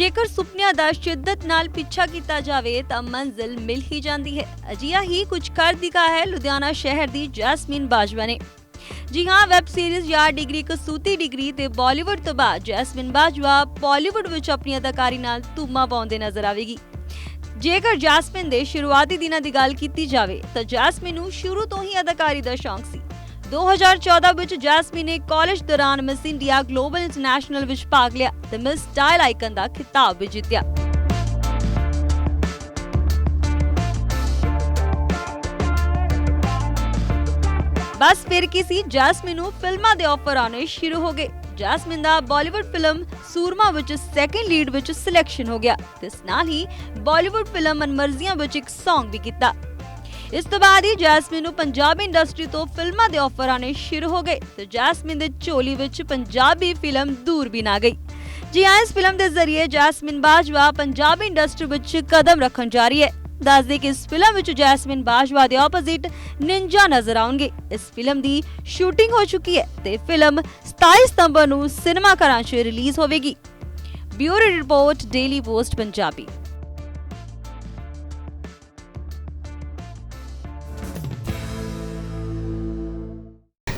ਜੇਕਰ ਸੁਪਨਿਆਂ ਦਾ ਸ਼ਿੱਦਤ ਨਾਲ ਪਿੱਛਾ ਕੀਤਾ ਜਾਵੇ, ਤਾਂ ਮੰਜ਼ਿਲ ਮਿਲ ਹੀ ਜਾਂਦੀ ਹੈ। ਅਜਿਹਾ ਹੀ ਕੁਝ ਕਰ ਦਿਖਾ ਹੈ ਲੁਧਿਆਣਾ ਸ਼ਹਿਰ ਦੀ ਜੈਸਮੀਨ ਬਾਜਵਾ ਨੇ। ਜੀ ਹਾਂ, ਵੈਬ ਸੀਰੀਜ਼ ਯਾਰ ਡਿਗਰੀ ਕਸੂਤੀ ਡਿਗਰੀ ਤੇ ਬਾਲੀਵੁੱਡ ਤੋਂ ਬਾਅਦ ਜੈਸਮੀਨ ਬਾਜਵਾ ਬਾਲੀਵੁੱਡ ਵਿੱਚ ਆਪਣੀ ਅਦਾਕਾਰੀ ਨਾਲ ਧੂਮਾ ਪਾਉਂਦੇ ਨਜ਼ਰ ਆਵੇਗੀ। ਜੇਕਰ ਜੈਸਮਿਨ ਦੇ ਸ਼ੁਰੂਆਤੀ ਦਿਨਾਂ ਦੀ ਗੱਲ ਕੀਤੀ ਜਾਵੇ, ਤਾਂ ਜੈਸਮਿਨ ਨੂੰ ਸ਼ੁਰੂ ਤੋਂ ਹੀ ਅਦਾਕਾਰੀ ਦਾ ਸ਼ੌਂਕ ਸੀ। 2014 ਵਿੱਚ ਜੈਸਮੀ ਨੇ ਕਾਲਜ ਦੌਰਾਨ ਮਿਸ ਇੰਡੀਆ ਗਲੋਬਲ ਇੰਟਰਨੈਸ਼ਨਲ ਵਿੱਚ ਭਾਗ ਲਿਆ ਤੇ ਮਿਸ ਸਟਾਈਲ ਆਈਕਨ ਦਾ ਖਿਤਾਬ ਵੀ ਜਿੱਤਿਆ। ਬਸ ਫਿਰ ਕੀ ਸੀ? ਜੈਸਮਿਨ ਨੂੰ ਫਿਲਮਾਂ ਦੇ ਆਫਰ ਆਉਣੇ ਸ਼ੁਰੂ ਹੋ ਗਏ। ਜੈਸਮਿਨ ਦਾ ਬਾਲੀਵੁੱਡ ਫਿਲਮ ਸੂਰਮਾ ਵਿੱਚ ਸੈਕੰਡ ਲੀਡ ਵਿੱਚ ਸਿਲੈਕਸ਼ਨ ਹੋ ਗਿਆ ਇਸ ਨਾਲ ਹੀ ਬਾਲੀਵੁੱਡ ਫਿਲਮ ਮਨਮਰਜ਼ੀਆਂ ਵਿੱਚ ਇੱਕ Song ਵੀ ਕੀਤਾ। ਇਸ ਤੋਂ ਬਾਅਦ ਹੀ ਜੈਸਮਿਨ ਨੂੰ ਪੰਜਾਬੀ ਇੰਡਸਟਰੀ ਤੋਂ ਫਿਲਮਾਂ ਦੇ ਆਫਰ ਆਉਣੇ ਸ਼ੁਰੂ ਹੋ ਗਏ ਤੇ ਜੈਸਮਿਨ ਦੇ ਝੋਲੀ ਵਿੱਚ ਪੰਜਾਬੀ ਫਿਲਮ ਦੂਰਬੀਨ ਆ ਗਈ। ਜੀ ਹਾਂ, ਇਸ ਫਿਲਮ ਦੇ ਜ਼ਰੀਏ ਜੈਸਮਿਨ ਬਾਜਵਾ ਪੰਜਾਬੀ ਇੰਡਸਟਰੀ ਵਿੱਚ ਕਦਮ ਰੱਖਣ ਜਾ ਰਹੀ ਹੈ। ਦੱਸਦੇ ਕਿ ਇਸ ਫਿਲਮ ਵਿੱਚ ਜੈਸਮਿਨ ਬਾਜਵਾ ਦੇ ਆਪੋਜ਼ਿਟ ਨਿੰਜਾ ਨਜ਼ਰ ਆਉਣਗੇ। ਇਸ ਫਿਲਮ ਦੀ ਸ਼ੂਟਿੰਗ ਹੋ ਚੁੱਕੀ ਹੈ ਤੇ ਫਿਲਮ 27 ਸਤੰਬਰ ਨੂੰ ਸਿਨੇਮਾ ਘਰਾਂ 'ਚ ਰਿਲੀਜ਼ ਹੋਵੇਗੀ। Bureau report Daily Post Punjabi.